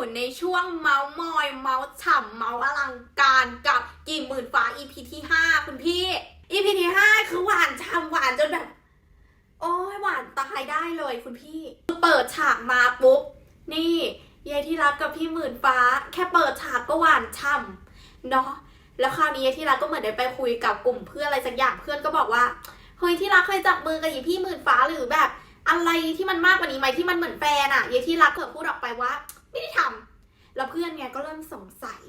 อยู่ในช่วงเมาส์มอย เมาส์ฉ่ำเมาส์อลังการกับกี่หมื่นฟ้า EP ที่ห้าคุณพี่ EP ที่ห้าคือหวานฉ่ำหวานจนแบบ โอ้ยหวานตายได้เลยคุณพี่ เปิดฉากมาปุ๊บ นี่ยายที่รักกับพี่หมื่นฟ้า แค่เปิดฉากก็หวานฉ่ำเนาะแล้วคราวนี้ยายที่รักก็เหมือนได้ไปคุยกับกลุ่มเพื่อนอะไรสักอย่างเพื่อนก็บอกว่าเฮ้ยที่รักเคยจับมือกับอีพี่หมื่นฟ้าหรือแบบ อะไรที่มันมากกว่านี้ไหมที่มันเหมือนแฟนอะยายที่รักเกิดพูดออกไปว่า ไม่ได้ทำแล้วเพื่อนเนี่ยก็เริ่มสงสัย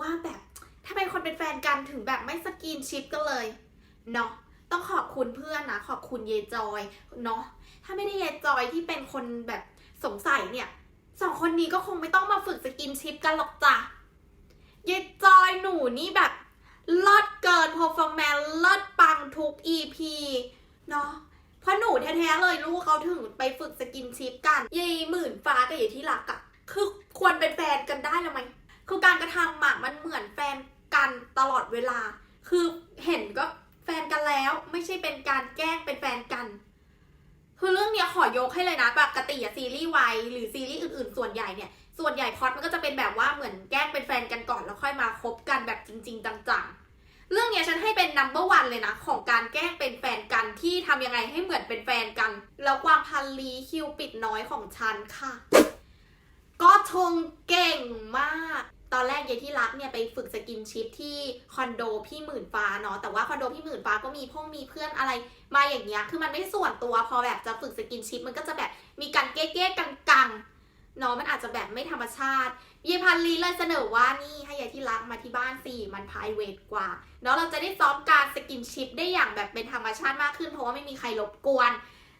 ว่าแบบทำไมคนเป็นแฟนกันถึงแบบไม่สกินชิปกันเลยเนาะต้องขอบคุณเพื่อนนะขอบคุณเยจอยเนาะถ้าไม่ได้เยจอยที่เป็นคนแบบสงสัยเนี่ยสองคนนี้ก็คงไม่ต้องมาฝึกสกินชิปกันหรอกจ้ะเยจอยหนูนี่แบบเลิศเกิน performance เลิศปังทุก EP เนาะเพราะหนูแท้ๆเลยลูกเขาถึงไปฝึกสกินชิปกันยายหมื่นฟ้ากับยายที่รักอะ ควรเป็นแฟนกันได้แล้วไหมคือการกระทำอะมันเหมือนแฟนกันตลอดเวลา คือเห็นก็แฟนกันแล้วไม่ใช่เป็นการแกล้งเป็นแฟนกัน คือเรื่องเนี้ยขอยกให้เลยนะปกติอะซีรีส์วายหรือซีรีส์อื่นๆ ส่วนใหญ่เนี่ย ส่วนใหญ่พอตมันก็จะเป็นแบบว่าเหมือนแกล้งเป็นแฟนกันก่อนแล้วค่อยมาคบกันแบบจริง ๆ จังๆ เรื่องเนี้ยฉันให้เป็น number one เลยนะ ของการแกล้งเป็นแฟนกันที่ทำยังไงให้เหมือนเป็นแฟนกัน แล้วความพันลีคิวปิดน้อยของฉันค่ะ ก็ชงเก่งมาก ตอนแรกยายที่รักเนี่ยไปฝึกสกินชิปที่คอนโดพี่หมื่นฟ้าเนาะ แต่ว่าคอนโดพี่หมื่นฟ้าก็มีพงมีเพื่อนอะไรมาอย่างเงี้ย คือมันไม่ส่วนตัวพอแบบจะฝึกสกินชิปมันก็จะแบบมีการเก๊ๆกังๆเนาะมันอาจจะแบบไม่ธรรมชาติยายพันลีเลยเสนอว่านี่ให้ยายที่รักมาที่บ้านสิมันพายเวทกว่าเนาะเราจะได้ซ้อมการสกินชิปได้อย่างแบบเป็นธรรมชาติมากขึ้นเพราะว่าไม่มีใครรบกวน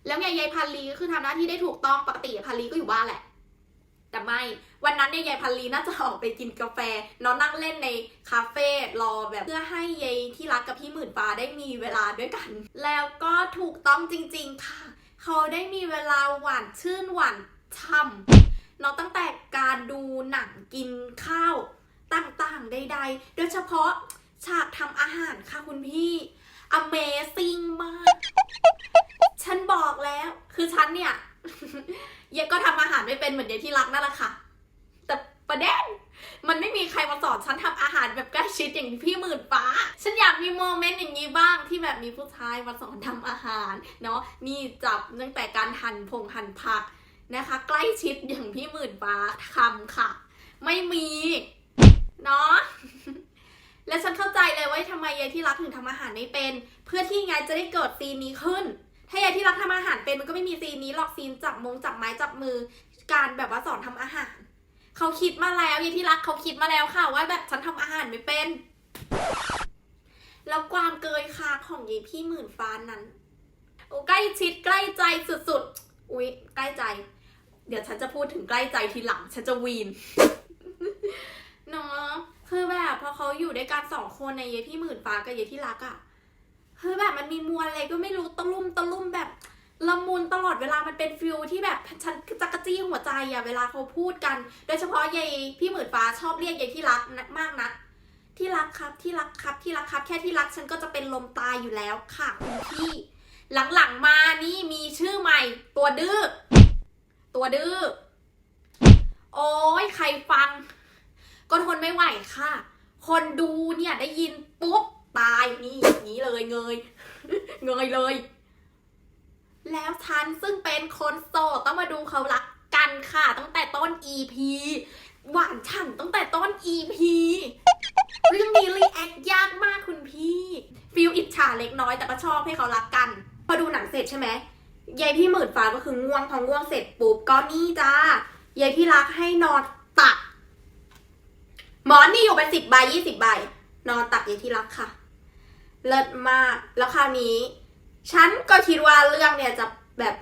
แล้วเนี่ยยายพันลีก็คือทำหน้าที่ได้ถูกต้องปกติพันลีก็อยู่บ้านแหละ แต่ไม่วันนั้นเนี่ยยายพันลีน่าจะออกไปกินกาแฟเนาะนั่งเล่นในคาเฟ่รอแบบเพื่อให้ยายที่รักกับพี่หมื่นฟ้าได้มีเวลาด้วยกัน แล้วก็ถูกต้องจริงๆค่ะ เขาได้มีเวลาหวานชื่นหวานช่ำเนาะตั้งแต่การดูหนังกินข้าวต่างๆใดๆ โดยเฉพาะฉากทำอาหารค่ะคุณพี่ Amazing มาก ฉันบอกแล้ว คือฉันเนี่ย เยก็ทำอาหารไม่เป็นเหมือนเดที่รักนั่นแหละค่ะ แต่ประเด็นมันไม่มีใครมาสอนฉันทำอาหารแบบใกล้ชิดอย่างพี่หมื่นฟ้า ฉันอยากมีโมเมนต์อย่างนี้บ้างที่แบบมีผู้ชายมาสอนทำอาหาร เนาะนี่จับตั้งแต่การหั่นพงหั่นผักนะคะ ใกล้ชิดอย่างพี่หมื่นฟ้าทำค่ะ ไม่มีเนาะและฉันเข้าใจเลยว่าทำไมยายที่รักถึงทำอาหารไม่เป็น เพื่อที่ไงจะได้เกิดซีนนี้ขึ้น ถ้ายายที่รักทำอาหารเป็นมันก็ไม่มีซีนนี้หรอกซีนจับมงจับไม้จับมือ การแบบว่าสอนทำอาหาร เขาคิดมาแล้วยายที่รักเขาคิดมาแล้วค่ะว่าแบบฉันทำอาหารไม่เป็น แล้วความเกยคาของยายพี่หมื่นฟ้านั้นโอ้ใกล้ชิดใกล้ใจสุดๆ อุ๊ยใกล้ใจ เดี๋ยวฉันจะพูดถึงใกล้ใจทีหลัง ฉันจะวีนเนาะคือแบบพอเขาอยู่ด้วยกันสองคนในเยพี่หมื่นฟ้ากับเยที่รักอะ คือแบบมันมีมวลอะไรก็ไม่รู้ตะลุ่มตะลุ่มแบบละมุนตลอดเวลามันเป็นฟิลที่แบบฉันจักรจี้หัวใจอะเวลาเขาพูดกัน โดยเฉพาะเยพี่หมื่นฟ้าชอบเรียกเยที่รักนะมากนะที่รักครับที่รักครับที่รักครับแค่ที่รักฉันก็จะเป็นลมตายอยู่แล้วค่ะคุณพี่หลังๆมานี่มีชื่อใหม่ ตัวดื้อตัวดื้อโอ้ยใครฟัง ก็ทนไม่ไหวค่ะ คนดูเนี่ยได้ยินปุ๊บ ตายนี่อย่างนี้เลยเงย เงยเลย แล้วฉันซึ่งเป็นคนโสดต้องมาดูเขารักกันค่ะ ตั้งแต่ต้น EP หวานฉ่ำตั้งแต่ต้น EP เรื่องนี้รีแอคยากมากคุณพี่ ฟิลอิจฉาเล็กน้อยแต่ก็ชอบให้เขารักกัน พอดูหนังเสร็จใช่ไหมยายพี่หมื่นฟ้าก็คือง่วงพอง่วงเสร็จปุ๊บก็นี่จ้ายายพี่รักให้นอนตัก หมอนนี่อยู่เป็นสิบใบยี่สิบใบนอนตักยายที่รักค่ะ เลิศมาก แล้วคราวนี้ ฉันก็คิดว่าเรื่องเนี่ยจะแบบ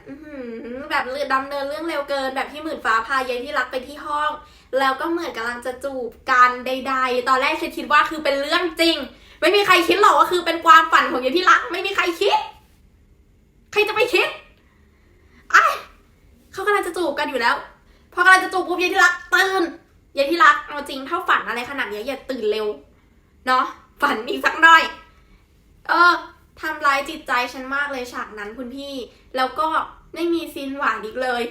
แบบดำเนินเรื่องเร็วเกิน แบบที่หมื่นฟ้าพายายที่รักไปที่ห้อง แล้วก็เหมือนกำลังจะจูบกันใด ๆ ตอนแรกฉันคิดว่าคือเป็นเรื่องจริง ไม่มีใครคิดหรอกว่าคือเป็นความฝันของยายที่รัก ไม่มีใครคิด ใครจะไปคิดไอ้เขากำลังจะจูบกันอยู่แล้ว พอกำลังจะจูบปุ๊บยายที่รักตื่นยายที่รักเอาจริงถ้าฝันอะไรขนาดนี้อย่าตื่นเร็ว เนาะฝันอีกสักหน่อย เออทำร้ายจิตใจฉันมากเลยฉากนั้นคุณพี่ แล้วก็ไม่มีซีนหวานอีกเลย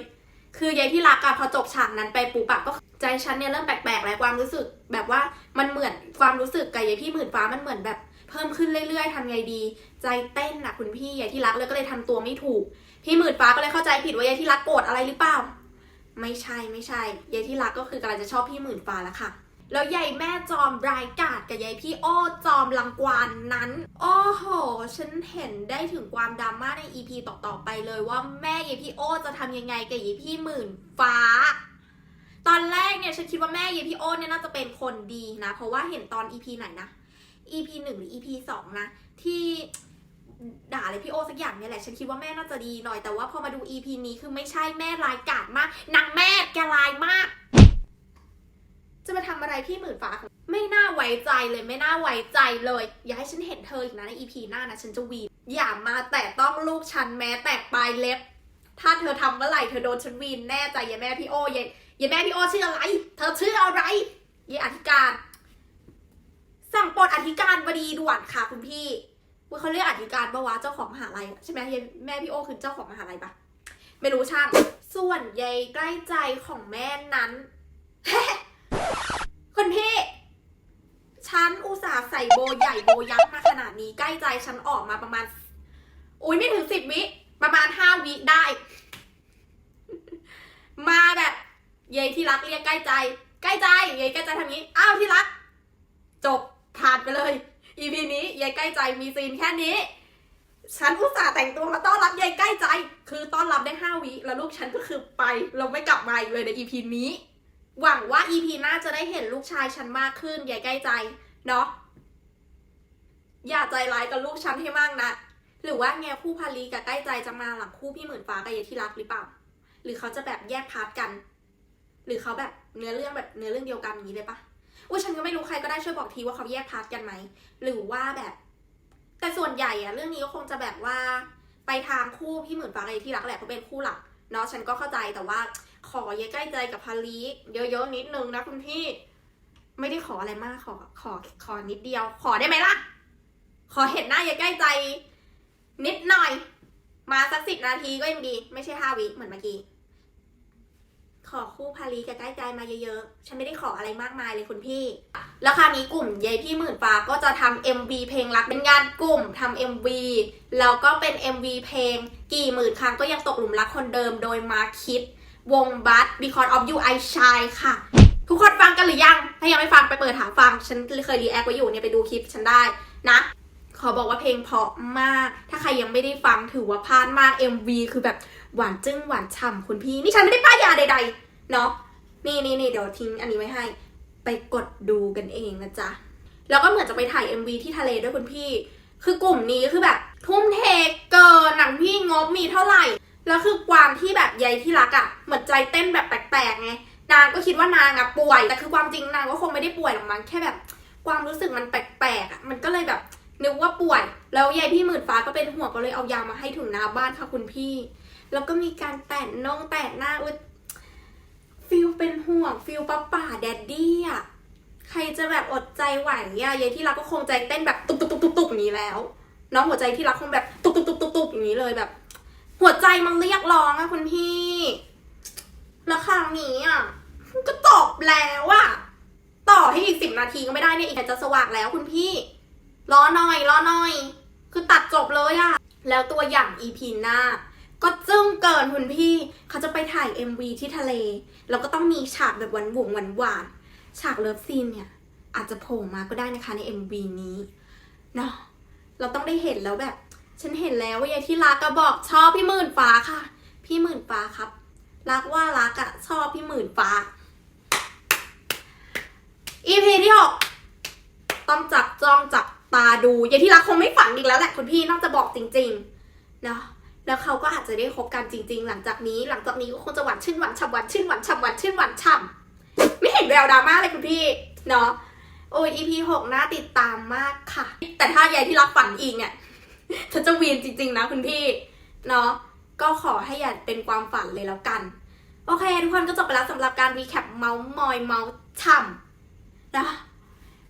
คือยายที่รักอะพอจบฉากนั้นไปปุ๊บอะก็ใจฉันเนี่ยเริ่มแปลกๆแล้วความรู้สึก แบบว่ามันเหมือนความรู้สึกกับยายพี่หมื่นฟ้ามันเหมือนแบบเพิ่มขึ้นเรื่อยๆทำไงดี ใจเต้นอะคุณพี่ยายที่รักเลยก็เลยทำตัวไม่ถูก พี่หมื่นฟ้าก็เลยเข้าใจผิดว่ายายที่รักโกรธอะไรหรือเปล่า ไม่ใช่ไม่ใช่ยายที่รักก็คือกำลังจะชอบพี่หมื่นฟ้าแล้วค่ะ แล้วยายแม่จอมรายกาดกับยายพี่โอ้จอมลังกวานนั้น โอ้โห ฉันเห็นได้ถึงความดราม่าใน EP ต่อๆไปเลยว่าแม่ยายพี่โอ้จะทำยังไงกับยายพี่หมื่นฟ้า ตอนแรกเนี่ยฉันคิดว่าแม่ยายพี่โอ้เนี่ยน่าจะเป็นคนดีนะ เพราะว่าเห็นตอน EP ไหนนะ EP หนึ่งหรือ EP สองนะ ที่ด่าเลยพี่โอสักอย่างเนี่ยแหละ ฉันคิดว่าแม่น่าจะดีหน่อยแต่ว่าพอมาดู EP นี้คือไม่ใช่แม่รายกาดมากนางแม่แกรายมาก จะมาทำอะไรพี่หมื่นฟ้าของไม่น่าไว้ใจเลยไม่น่าไว้ใจเลย อย่าให้ฉันเห็นเธออีกนะใน EP หน้านะฉันจะวีนอย่ามาแตะต้องลูกฉันแม้แต่ปลายเล็บ ถ้าเธอทำเมื่อไหร่เธอโดนฉันวีนแน่ใจอย่าแม่พี่โออย่าอย่าแม่พี่โอชื่ออะไร เธอชื่ออะไรยี่อธิการ สั่งปลดอธิการบดีด่วนค่ะคุณพี่ว่าเขาเรียกอธิการปะวะเจ้าของมหาลัยใช่ไหมยายแม่พี่โอคือเจ้าของมหาลัยปะไม่รู้ช่าง ส่วนยายใกล้ใจของแม่นั้น คุณพี่ ฉันอุตส่าห์ใส่โบใหญ่โบยักษ์มาขนาดนี้ใกล้ใจฉันออกมาประมาณ อุ้ยไม่ถึงสิบวิประมาณห้าวิได้ มาแบบเยยที่รักเรียกใกล้ใจ ใกล้ใจเยยใกล้ใจทำนี้อ้าวที่รัก จบผ่านไปเลย EP นี้ยายใกล้ใจมีซีนแค่นี้ ฉันอุตส่าห์แต่งตัวมาต้อนรับยายใกล้ใจ คือต้อนรับได้ห้าวิแล้วลูกฉันก็คือไป เราไม่กลับมาอีกเลยใน EP นี้ หวังว่า EP หน้าจะได้เห็นลูกชายฉันมากขึ้นยายใกล้ใจ เนาะอย่าใจร้ายกับลูกฉันให้มากนะหรือว่าแงคู่พาลีกับใกล้ใจจะมาหลังคู่พี่หมื่นฟ้ากับยายที่รักหรือเปล่า หรือเขาจะแบบแยกพาร์ทกัน หรือเขาแบบเนื้อเรื่องแบบเนื้อเรื่องเดียวกันอย่างนี้เลยปะอุ้ยฉันก็ไม่รู้ใครก็ได้ช่วยบอกทีว่าเขาแยกพาร์ทกันไหมหรือว่าแบบ แต่ส่วนใหญ่อะเรื่องนี้ก็คงจะแบบว่าไปทางคู่พี่หมื่นฟ้าอะไรที่รักแหละเพราะเป็นคู่หลักเนาะฉันก็เข้าใจแต่ว่าขอเยใกล้ใจกับพาลีเยอะๆนิดนึงนะคุณพี่ ไม่ได้ขออะไรมากขอขอขอนิดเดียว ขอได้ไหมล่ะ ขอเห็นหน้าเยอะใกล้ใจ นิดหน่อย มาสักสิบนาทีก็ยังดี ไม่ใช่ห้าวิเหมือนเมื่อกี้ขอคู่พาลีกับใกล้ใจมาเยอะๆ ฉันไม่ได้ขออะไรมากมายเลยคุณพี่ แล้วคราวนี้กลุ่มยายพี่หมื่นฟ้าก็จะทำ MV เพลงรักเป็นงานกลุ่มทำ MV แล้วก็เป็น MV เพลง กี่หมื่นครั้งก็ยังตกหลุมรักคนเดิมโดยมาคิด วงบัส because of you I shy ค่ะ ทุกคนฟังกันหรือยัง ถ้ายังไม่ฟังไปเปิดหาฟัง ฉันเคยรีแอคไว้อยู่เนี่ยไปดูคลิปฉันได้นะ ขอบอกว่าเพลงเพราะมาก ถ้าใครยังไม่ได้ฟังถือว่าพลาดมาก MV คือแบบหวานจึ้งหวานฉ่ำคุณพี่ นี่ฉันไม่ได้ป้ายยาใดๆ เนาะ นี่นี่นี่เดี๋ยวทิ้งอันนี้ไว้ให้ ไปกดดูกันเองนะจ๊ะ แล้วก็เหมือนจะไปถ่าย MV ที่ทะเลด้วยคุณพี่ คือกลุ่มนี้คือแบบทุ่มเทเกินหนังพี่งบมีเท่าไหร่ แล้วคือความที่แบบใยที่รักอะ่ะเหมือนใจเต้นแบบแปลกๆไง นางก็คิดว่านางอะป่วย แต่คือความจริงนางก็คงไม่ได้ป่วยหรอกมั้งแค่แบบ ความรู้สึกมันแปลกๆอะมันก็เลยแบบนึกว่าป่วย แล้วยายพี่หมื่นฟ้าก็เป็นห่วงก็เลยเอายามาให้ถึงหน้าบ้านค่ะคุณพี่ แล้วก็มีการแตะนองแตะหน้าอุยฟิลเป็นห่วงฟิลป้าป่าแดดดี้อะใครจะแบบอดใจไหวอะยายที่รักก็คงใจเต้นแบบตุบตุบตุบตุบตุบอย่างนี้แล้วน้องหัวใจที่รักคงแบบตุบตุบตุบตุบตุบอย่างนี้เลยแบบ หัวใจมันเรียกร้องอะคุณพี่แล้วคราวนี้อะ ก็จบแล้วอะต่อให้อีกสิบนาทีก็ไม่ได้เนี่ยอีกจะสว่างแล้วคุณพี่รอหน่อยรอหน่อย คือตัดจบเลยอะแล้วตัวอย่าง EP หน้า ก็จึ้งเกินคุณพี่ เขาจะไปถ่าย MV ที่ทะเล แล้วก็ต้องมีฉากแบบหวานหวงหวานหวานฉากเลิฟซีนเนี่ย อาจจะโผล่มาก็ได้นะคะใน MV นี้เนาะเราต้องได้เห็นแล้วแบบ ฉันเห็นแล้วว่ายายที่รักก็บอกชอบพี่หมื่นฟ้าค่ะ พี่หมื่นฟ้าครับ รักว่ารักอะชอบพี่หมื่นฟ้า EP ที่หกต้องจับจ้องจับตาดูยายที่รักคงไม่ฝันอีกแล้วแหละคุณพี่น่าจะบอกจริงๆเนาะแล้วเขาก็อาจจะได้คบกันจริง ๆ หลังจากนี้ หลังจากนี้ก็คงจะหวานชื่นหวานฉ่ำหวานชื่นหวานฉ่ำหวานชื่นหวานฉ่ำไม่เห็นแววดราม่าเลยคุณพี่เนาะโอ้ย EP หกน่าติดตามมากค่ะ แต่ถ้ายายที่รักฝันอีกเนี่ยฉันจะวีนจริง ๆ นะคุณพี่เนาะ ก็ขอให้อย่าเป็นความฝันเลยแล้วกัน โอเค ทุกคนก็จบไปแล้วสำหรับการรีแคปเมาส์มอยเมาส์ฉ่ำนะ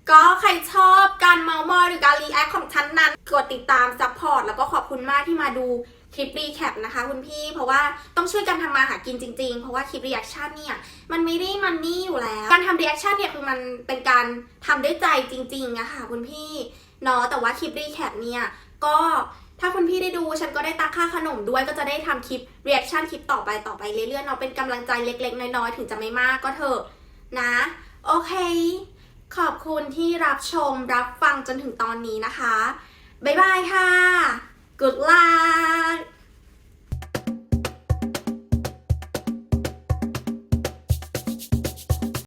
ก็ใครชอบการเมาส์มอยหรือการรีแอคของฉันนั้น กดติดตามซัพพอร์ตแล้วก็ขอบคุณมากที่มาดูคลิปรีแคปนะคะคุณพี่ เพราะว่าต้องช่วยกันทำมาหากินจริงๆ เพราะว่าคลิปรีแอคชั่นเนี่ย มันไม่ได้มันนี่อยู่แล้ว การทำรีแอคชั่นเนี่ยคือมันเป็นการทำด้วยใจจริงๆอะค่ะคุณพี่เนาะแต่ว่าคลิปรีแคปเนี่ยก็ ถ้าคุณพี่ได้ดูฉันก็ได้ตักค่าขนมด้วยก็จะได้ทำคลิปเรีแอคชั่นคลิปต่อไปต่อไปเรื่อยๆเนาะเป็นกำลังใจเล็กๆ น้อยๆ ถึงจะไม่มากก็เถอะนะ โอเค ขอบคุณที่รับชมรับฟังจนถึงตอนนี้นะคะ บ๊ายบายค่ะ Good luck